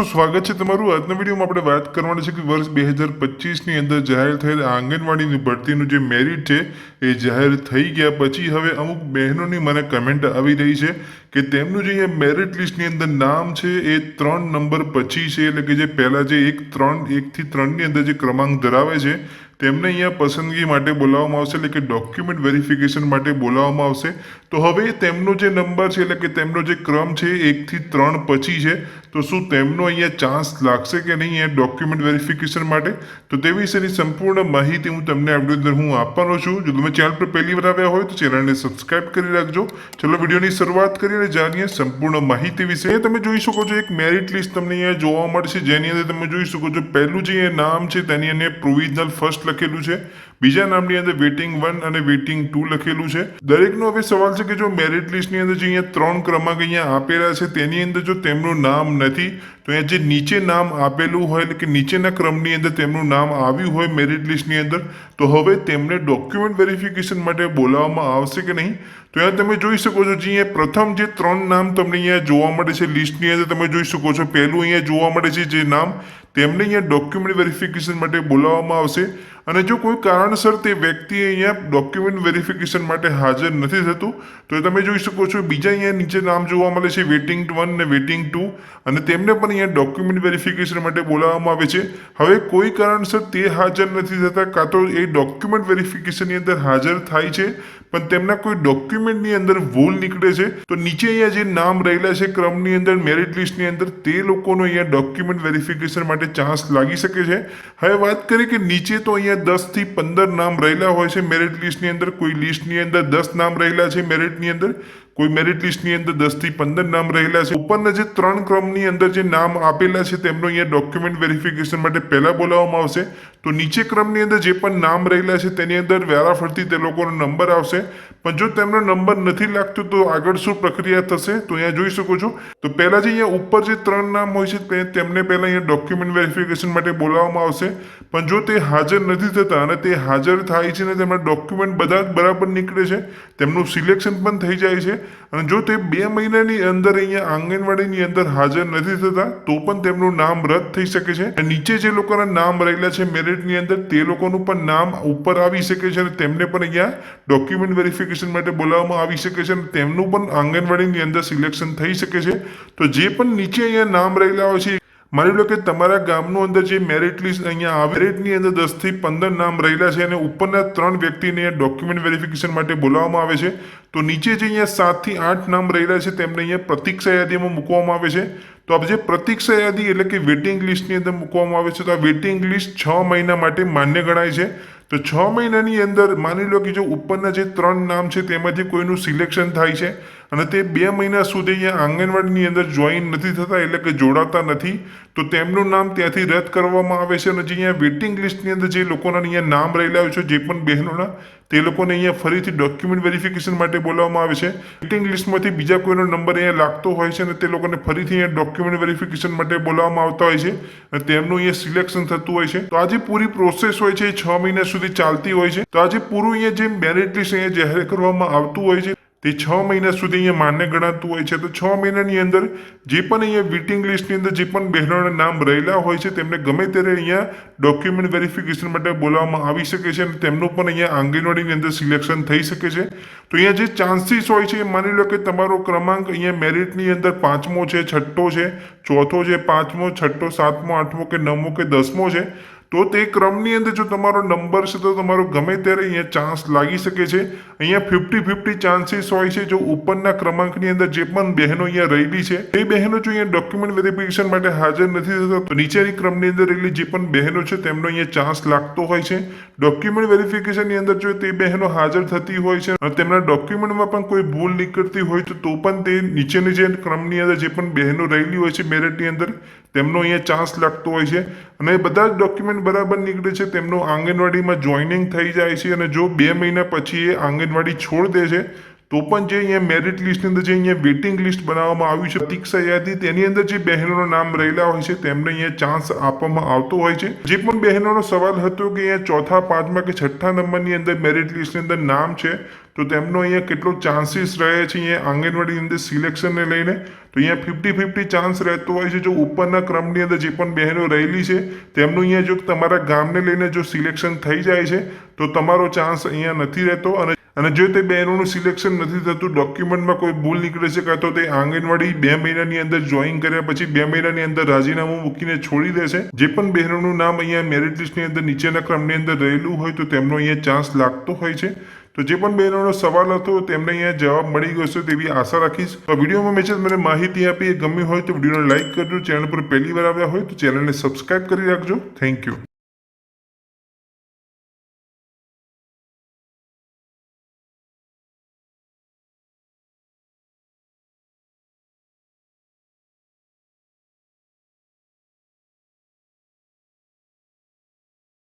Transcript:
સો સ્વાગત છે તમારું. આજના વિડીયોમાં આપણે વાત કરવાની છે કે વર્ષ બે હજાર પચીસની અંદર જાહેર થયેલ આંગણવાડીની ભરતીનું જે મેરિટ છે, એ જાહેર થઈ ગયા પછી હવે અમુક બહેનોની મને કમેન્ટ આવી રહી છે કે તેમનું જે મેરિટ લિસ્ટની અંદર નામ છે, એ ત્રણ નંબર પછી છે. એટલે કે જે પહેલાં જે એક, ત્રણ, એકથી ત્રણની અંદર જે ક્રમાંક ધરાવે છે, તેમને અહીંયા પસંદગી માટે બોલાવવામાં આવશે. એટલે કે ડોક્યુમેન્ટ વેરિફિકેશન માટે બોલાવવામાં આવશે. તો હવે તેમનો જે નંબર છે, એટલે કે તેમનો જે ક્રમ છે, એકથી ત્રણ પછી છે તો શું તેમનો અહીંયા ચાન્સ લાગશે કે નહીં અહીંયા ડોક્યુમેન્ટ વેરિફિકેશન માટે? તો તે વિશેની સંપૂર્ણ માહિતી હું તમને આ અંદર હું આપવાનો છું. જો તમે ચેનલ પર પહેલી વાર આવ્યા હોય તો ચેનલને સબસ્ક્રાઇબ કરી રાખજો. ચલો વિડીયોની શરૂઆત કરીને જાણીએ સંપૂર્ણ માહિતી વિશે. તમે જોઈ શકો છો એક મેરિટ લિસ્ટ તમને અહીંયા જોવા મળશે. જેની અંદર તમે જોઈ શકો છો પહેલું જે નામ છે તેની અંદર પ્રોવિઝનલ ફર્સ્ટ લખેલું છે. બીજા નામની અંદર વેટિંગ વન અને વેટિંગ ટુ લખેલું છે. દરેકનો હવે સવાલ છે કે જો મેરિટ લિસ્ટની અંદર જે અહીંયા ત્રણ ક્રમાંક અહીંયા આપેલા છે, તેની અંદર જો તેમનું નામ નથી, તો અહીંયા જે નીચે નામ આપેલું હોય એટલે કે નીચેના ક્રમની અંદર તેમનું નામ આવ્યું હોય મેરિટ લિસ્ટની અંદર, તો હવે તેમને ડોક્યુમેન્ટ વેરિફિકેશન માટે બોલાવવામાં આવશે કે નહીં? તો અહીંયા તમે જોઈ શકો છો, જે અહીંયા પ્રથમ જે ત્રણ નામ તમને અહીંયા જોવા મળે છે લિસ્ટની અંદર, તમે જોઈ શકો છો, પહેલું અહીંયા જોવા મળે છે જે નામ, તેમને અહીંયા ડોક્યુમેન્ટ વેરિફિકેશન માટે બોલાવવામાં આવશે. અને જો કોઈ કારણસર તે વ્યક્તિ અહીંયા ડોક્યુમેન્ટ વેરિફિકેશન માટે હાજર નથી થતું, તો તમે જોઈ શકો છો બીજા અહીંયા નીચે નામ જોવા મળે છે વેટિંગ વન ને વેટિંગ ટુ અને તેમને પણ અહીંયા ડોક્યુમેન્ટ વેરિફિકેશન માટે બોલાવવામાં આવે છે. હવે કોઈ કારણસર તે હાજર નથી થતા, કાં તો એ ડોક્યુમેન્ટ વેરિફિકેશનની અંદર હાજર થાય છે. પણ તેમના કોઈ ડોક્યુમેન્ટની અંદર ભૂલ નીકળે છે? તો નીચે અહીંયા જે નામ રહેલા છે ક્રમની અંદર મેરિટ લિસ્ટની અંદર, તે લોકોનો અહીંયા ડોક્યુમેન્ટ વેરિફિકેશન માટે ચાન્સ લાગી શકે છે. હવે વાત કરીએ કે નીચે તો અહીંયા દસથી પંદર નામ રહેલા હોય છે મેરિટ લિસ્ટની અંદર, કોઈ લિસ્ટની અંદર દસ નામ રહેલા છે મેરિટની અંદર. કોઈ મેરિટ લિસ્ટની અંદર દસથી પંદર નામ રહેલા છે. ઉપરના જે ત્રણ ક્રમની અંદર જે નામ આપેલા છે, તેમનો અહીંયા ડોક્યુમેન્ટ વેરિફિકેશન માટે પહેલાં બોલાવવામાં આવશે. તો નીચે ક્રમની અંદર જે પણ નામ રહેલા છે, તેની અંદર વેરાફરતી તે લોકોનો નંબર આવશે. પણ જો તેમનો નંબર નથી લાગતો, તો આગળ શું પ્રક્રિયા થશે, તો અહીંયા જોઈ શકો છો. તો પહેલાં જે અહીંયા ઉપર જે ત્રણ નામ હોય છે તેમને પહેલાં અહીંયા ડોક્યુમેન્ટ વેરિફિકેશન માટે બોલાવવામાં આવશે. પણ જો તે હાજર નથી થતા અને તે હાજર થાય છે ને તેમના ડોક્યુમેન્ટ બધા જ બરાબર નીકળે છે, તેમનું સિલેક્શન પણ થઈ જાય છે. અને જો તે બે મહિનાની અંદર અહીંયા આંગણવાડીની અંદર હાજર નથી થતા, તો પણ તેમનું નામ રદ થઈ શકે છે. અને નીચે જે લોકોના નામ રહેલા છે મેરિટની અંદર, તે લોકોનું પણ નામ ઉપર આવી શકે છે અને તેમને પણ અહીંયા ડોક્યુમેન્ટ વેરિફિકેશન માટે બોલાવવામાં આવી શકે છે અને તેમનું પણ આંગણવાડીની અંદર સિલેક્શન થઈ શકે છે. તો જે પણ નીચે અહીંયા નામ રહેલા હોય છે માની લો કે તમારા ગામનું અંદર જે મેરિટ લિસ્ટ અહીંયા આવે મેરિટની અંદર દસથી પંદર નામ રહેલા છે અને ઉપરના ત્રણ વ્યક્તિને ડોક્યુમેન્ટ વેરિફિકેશન માટે બોલાવવામાં આવે છે. તો નીચે જે અહીંયા સાતથી આઠ નામ રહેલા છે, તેમને અહીંયા પ્રતીક્ષા યાદીમાં મૂકવામાં આવે છે. તો આ જે પ્રતીક્ષા યાદી એટલે કે વેટિંગ લિસ્ટની અંદર મૂકવામાં આવે છે, તો આ વેટિંગ લિસ્ટ છ મહિના માટે માન્ય ગણાય છે. તો છ મહિનાની અંદર માની લો કે જો ઉપરના જે ત્રણ નામ છે તેમાંથી કોઈનું સિલેક્શન થાય છે અને તે બે મહિના સુધી અહીંયા આંગણવાડીની અંદર જોઈન નથી થતા એટલે કે જોડાતા નથી, તો તેમનું નામ ત્યાંથી રદ કરવામાં આવે છે અને જે અહીંયા વેટિંગ લિસ્ટની અંદર જે લોકોના અહીંયા નામ રહેલા હોય છે, જે પણ બહેનોના તે લોકોને અહીંયા ફરીથી ડોક્યુમેન્ટ વેરિફિકેશન માટે બોલાવવામાં આવે છે. વેટિંગ લિસ્ટમાંથી બીજા કોઈનો નંબર અહીંયા લાગતો હોય છે અને તે લોકોને ફરીથી અહીંયા ડોક્યુમેન્ટ વેરિફિકેશન માટે બોલાવવામાં આવતા હોય છે અને તેમનું અહીંયા સિલેક્શન થતું હોય છે. તો આ જે પૂરી પ્રોસેસ હોય છે એ છ મહિના સુધી ચાલતી હોય છે. તો આજે પૂરું અહીંયા જે મેરિટ લિસ્ટ અહીંયા જાહેર કરવામાં આવતું હોય છે તે છ મહિના સુધી અહીંયા માન્ય ગણાતું હોય છે. તો છ મહિનાની અંદર જે પણ અહીંયા વિટિંગ લિસ્ટની અંદર જે પણ બહેનોના નામ રહેલા હોય છે, તેમને ગમે ત્યારે અહીંયા ડોક્યુમેન્ટ વેરિફિકેશન માટે બોલાવવામાં આવી શકે છે અને તેમનું પણ અહીંયા આંગણવાડીની અંદર સિલેક્શન થઈ શકે છે. તો અહીંયા જે ચાન્સીસ હોય છે, એ માની લો કે તમારો ક્રમાંક અહીંયા મેરિટની અંદર પાંચમો છે, છઠ્ઠો છે, ચોથો છે, પાંચમો, છઠ્ઠો, સાતમો, આઠમો કે નવમો કે દસમો છે. તો તે ક્રમની અંદર જો તમારો નંબર છે તો તમારો ગમે ત્યારે અહીંયા ચાન્સ લાગી શકે છે. અહીંયા ફિફ્ટી ફિફ્ટી ચાન્સીસ હોય છે જો ઉપરના ક્રમાંકની અંદર જે પણ બહેનો અહીંયા રહેલી છે, તે બહેનો જો અહીંયા ડોક્યુમેન્ટ વેરિફિકેશન માટે હાજર નથી થતા, તો નીચેની ક્રમની અંદર રહેલી જે પણ બહેનો છે, તેમનો અહીંયા ચાન્સ લાગતો હોય છે. ડોક્યુમેન્ટ વેરિફિકેશનની અંદર જો તે બહેનો હાજર થતી હોય છે અને તેમના ડોક્યુમેન્ટમાં પણ કોઈ ભૂલ નીકળતી હોય તો તો પણ તે નીચેની જે ક્રમની અંદર જે પણ બહેનો રહેલી હોય છે મેરિટની અંદર, તેમનો અહીંયા ચાન્સ લાગતો હોય છે. અને એ બધા જ ડોક્યુમેન્ટ બરાબર નીકળે છે. તેમનું આંગણવાડીમાં જોઈનિંગ થઈ જાય છે અને જો બે મહિના પછી એ આંગણવાડી છોડ દે છે તો પણ જે અહીંયા મેરિટ લિસ્ટની અંદર જે અહીંયા વેટિંગ લિસ્ટ બનાવવામાં આવ્યું છે પ્રતીક્ષા યાદી, તેની અંદર જે બહેનોના નામ રહેલા હોય છે, તેમને અહીંયા ચાન્સ આપવામાં આવતો હોય છે. જે પણ બહેનોનો સવાલ હતો કે અહીંયા ચોથા, પાંચમા કે છઠ્ઠા નંબરની અંદર મેરિટ લિસ્ટની અંદર નામ છે, તો તેમનો અહીંયા કેટલો ચાન્સીસ રહે છે અહીંયા આંગણવાડીની અંદર સિલેક્શનને લઈને? તો અહીંયા ફિફ્ટી ફિફ્ટી ચાન્સ રહેતો હોય છે, જો ઉપરના ક્રમની અંદર જે પણ બહેનો રહેલી છે, તેમનું અહીંયા જો તમારા ગામને લઈને જો સિલેક્શન થઈ જાય છે, તો તમારો ચાન્સ અહીંયા નથી રહેતો અને અને જો તે બહેનોનું સિલેક્શન નથી થતું ડોક્યુમેન્ટમાં કોઈ ભૂલ નીકળે છે કાં તો તે આંગણવાડી બે મહિનાની અંદર જોઈન કર્યા પછી બે મહિનાની અંદર રાજીનામું મૂકીને છોડી દેશે. જે પણ બહેનોનું નામ અહીંયા મેરિટ લિસ્ટની અંદર નીચેના ક્રમની અંદર રહેલું હોય તો તેમનો અહીંયા ચાન્સ લાગતો હોય છે. તો જે પણ બહેનોનો સવાલ હતો તેમને અહીંયા જવાબ મળી ગયો છે તેવી આશા રાખીશ. તો વિડીયોમાં મેં છે મને માહિતી આપી, એ ગમી હોય તો વિડીયોને લાઇક કરજો, ચેનલ પર પહેલી વાર આવ્યા હોય તો ચેનલને સબસ્ક્રાઇબ કરી રાખજો. Thank you